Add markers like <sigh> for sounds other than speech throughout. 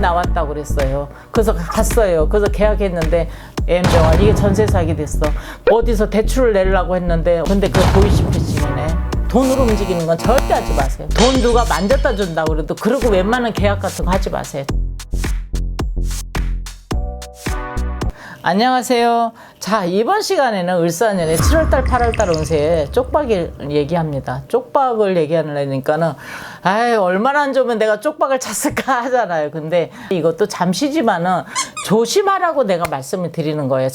나왔다고 그랬어요. 그래서 갔어요. 그래서 계약했는데 엠병원 이게 전세 사기 됐어. 어디서 대출을 내려고 했는데 근데 그 보이시피싱이네. 돈으로 움직이는 건 절대 하지 마세요. 돈 누가 만졌다 준다고 그래도 그러고 웬만한 계약 같은 거 하지 마세요. 안녕하세요. 자, 이번 시간에는 을사년의 7월달, 8월달 운세 쪽박을 얘기합니다. 쪽박을 얘기하려니까는, 아이, 얼마나 안 좋으면 내가 쪽박을 찼을까 <laughs> 하잖아요. 근데 이것도 잠시지만은 조심하라고 내가 말씀을 드리는 거예요.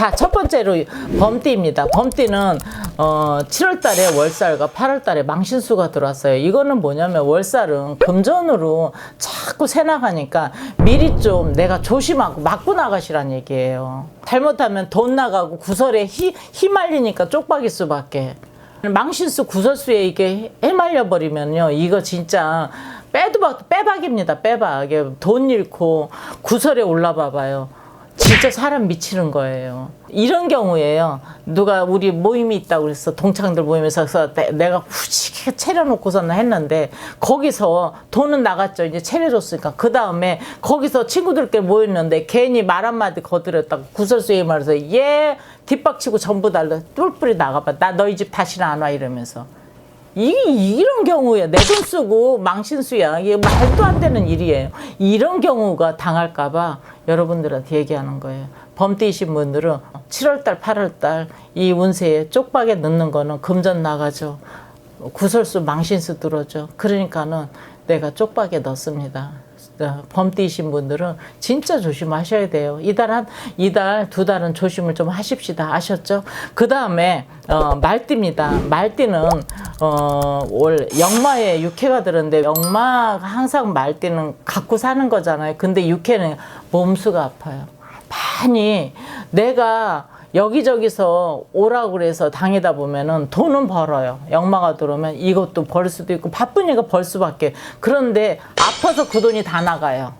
자, 첫 번째로 범띠입니다. 범띠는 어, 7월 달에 월살과 8월 달에 망신수가 들어왔어요. 이거는 뭐냐면 월살은 금전으로 자꾸 새 나가니까 미리 좀 내가 조심하고 맞고 나가시란 얘기예요. 잘못하면 돈 나가고 구설에 휘, 휘말리니까 쪽박일 수밖에. 망신수 구설수에 이게 해말려 버리면요. 이거 진짜 빼도 박, 빼박입니다. 빼박. 돈 잃고 구설에 올라봐 봐요. 진짜 사람 미치는 거예요. 이런 경우에요. 누가 우리 모임이 있다고 그랬어. 동창들 모임에서 그래서 내- 내가 후지게 차려놓고서는 했는데 거기서 돈은 나갔죠. 이제 차려줬으니까. 그 다음에 거기서 친구들끼리 모였는데 괜히 말 한마디 거들었다고 구설수에 말해서 얘 뒷박치고 전부 달라 뿔뿔이 나가봐. 나 너희 집 다시는 안 와 이러면서. 이, 이런 경우에 내 돈 쓰고 망신수야. 이게 말도 안 되는 일이에요. 이런 경우가 당할까봐 여러분들한테 얘기하는 거예요. 범띠이신 분들은 7월달, 8월달 이 운세에 쪽박에 넣는 거는 금전 나가죠. 구설수, 망신수 들어죠. 그러니까는 내가 쪽박에 넣습니다. 어, 범띠이신 분들은 진짜 조심하셔야 돼요. 이달 한, 이달, 두 달은 조심을 좀 하십시다. 아셨죠? 그 다음에, 어, 말띠입니다. 말띠는, 어, 올 역마에 육회가 들었는데, 역마가 항상 말띠는 갖고 사는 거잖아요. 근데 육회는 몸수가 아파요. 많이 내가 여기저기서 오라고 그래서 다니다 보면은 돈은 벌어요. 역마가 들어오면 이것도 벌 수도 있고 바쁘니까 벌 수밖에. 그런데 아파서 그 돈이 다 나가요.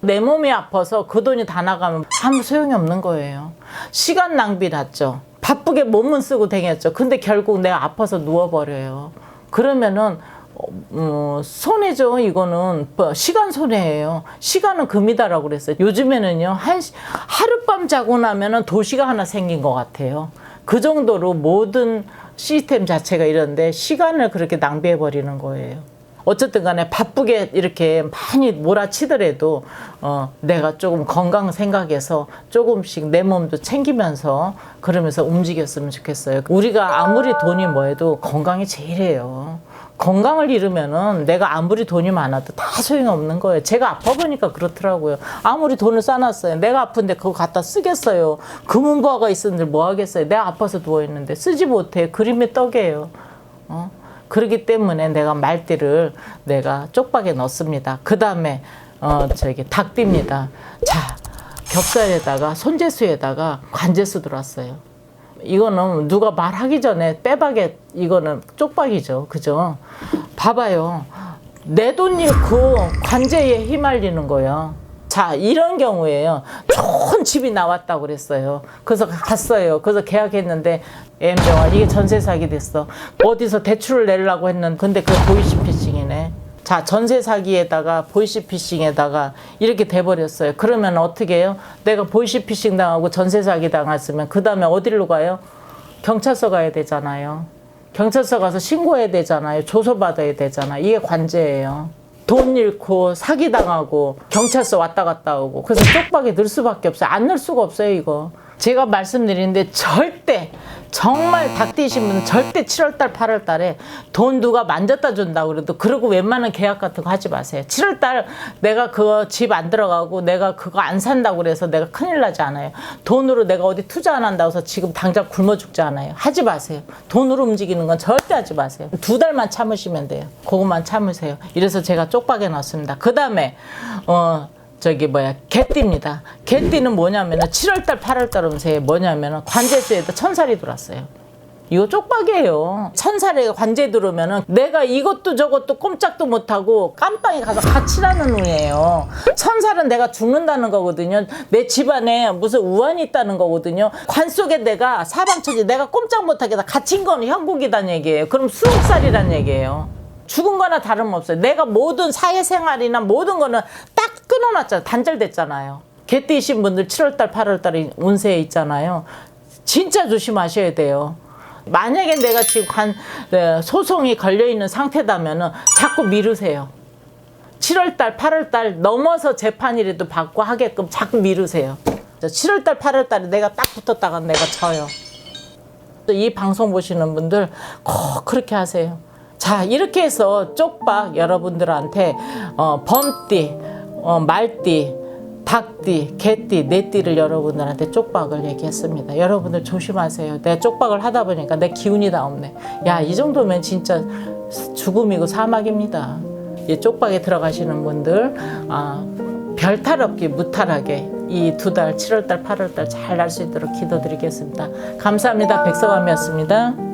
내 몸이 아파서 그 돈이 다 나가면 아무 소용이 없는 거예요. 시간 낭비 났죠. 바쁘게 몸은 쓰고 다녔죠. 근데 결국 내가 아파서 누워버려요. 그러면은 어, 손해죠. 이거는 뭐 시간 손해예요. 시간은 금이다라고 그랬어요. 요즘에는요 한 시- 하룻밤 자고 나면은 도시가 하나 생긴 것 같아요. 그 정도로 모든 시스템 자체가 이런데 시간을 그렇게 낭비해 버리는 거예요. 어쨌든 간에 바쁘게 이렇게 많이 몰아치더라도 어, 내가 조금 건강 생각해서 조금씩 내 몸도 챙기면서 그러면서 움직였으면 좋겠어요. 우리가 아무리 돈이 뭐해도 건강이 제일이에요. 건강을 잃으면은 내가 아무리 돈이 많아도 다 소용이 없는 거예요. 제가 아파 보니까 그렇더라고요. 아무리 돈을 쌓아놨어요. 내가 아픈데 그거 갖다 쓰겠어요. 금은보화가 있었는데 뭐 하겠어요. 내가 아파서 누워 있는데 쓰지 못해. 그림의 떡이에요. 어? 그렇기 때문에 내가 말띠를 내가 쪽박에 넣습니다. 그 다음에 어 저기 닭띠입니다. 자 겹살에다가 손재수에다가 관재수 들어왔어요. 이거는 누가 말하기 전에 빼박에 이거는 쪽박이죠. 그죠? 봐봐요. 내 돈 잃고 관제에 휘말리는 거예요. 자, 이런 경우에요. 좋은 집이 나왔다고 그랬어요. 그래서 갔어요. 그래서 계약했는데, 엠병원, 이게 전세 사기 됐어. 어디서 대출을 내려고 했는데, 근데 그게 보이시피싱이네. 자, 전세 사기에다가 보이시피싱에다가 이렇게 돼버렸어요. 그러면 어떻게 해요? 내가 보이시피싱 당하고 전세 사기 당했으면 그 다음에 어디로 가요? 경찰서 가야 되잖아요. 경찰서 가서 신고해야 되잖아요. 조서 받아야 되잖아요. 이게 관제예요. 돈 잃고 사기 당하고 경찰서 왔다 갔다 오고 그래서 쪽박이 늘 수밖에 없어요. 안 늘 수가 없어요, 이거. 제가 말씀드리는데 절대 정말 닭띠신 분은 절대 7월달, 8월달에 돈 누가 만졌다 준다고 그래도 그러고 웬만한 계약 같은 거 하지 마세요. 7월달 내가 그거 집 안 들어가고 내가 그거 안 산다고 그래서 내가 큰일 나지 않아요. 돈으로 내가 어디 투자 안 한다고 해서 지금 당장 굶어 죽지 않아요. 하지 마세요. 돈으로 움직이는 건 절대 하지 마세요. 두 달만 참으시면 돼요. 그것만 참으세요. 이래서 제가 쪽박에 넣었습니다. 그 다음에 어 저기 뭐야 개띠입니다. 개띠는 뭐냐면은 7월달 8월달 운세에 뭐냐면은 관제수에다 천살이 들어왔어요. 이거 쪽박이에요. 천살에 관제 들어오면은 내가 이것도 저것도 꼼짝도 못하고 깜빵에 가서 갇히라는 운이에요. 천살은 내가 죽는다는 거거든요. 내 집안에 무슨 우환이 있다는 거거든요. 관 속에 내가 사방천지 내가 꼼짝 못하게 다 갇힌 건 형국이란 얘기예요. 그럼 수억살이란 얘기예요. 죽은 거나 다름없어요. 내가 모든 사회생활이나 모든 거는 딱 끊어놨잖아요. 단절됐잖아요. 개띠이신 분들 7월달, 8월달에 운세에 있잖아요. 진짜 조심하셔야 돼요. 만약에 내가 지금 관, 네, 소송이 걸려있는 상태다면은 자꾸 미루세요. 7월달, 8월달 넘어서 재판이라도 받고 하게끔 자꾸 미루세요. 7월달, 8월달에 내가 딱 붙었다가 내가 져요. 이 방송 보시는 분들 꼭 그렇게 하세요. 자 이렇게 해서 쪽박 여러분들한테 어, 범띠, 어, 말띠, 닭띠, 개띠, 내띠를 여러분들한테 쪽박을 얘기했습니다. 여러분들 조심하세요. 내가 쪽박을 하다 보니까 내 기운이 다 없네. 야 이 정도면 진짜 죽음이고 사막입니다. 이 쪽박에 들어가시는 분들 아, 별탈 없기 무탈하게 이 두 달 7월달 8월달 잘 날 수 있도록 기도드리겠습니다. 감사합니다. 백서감이었습니다.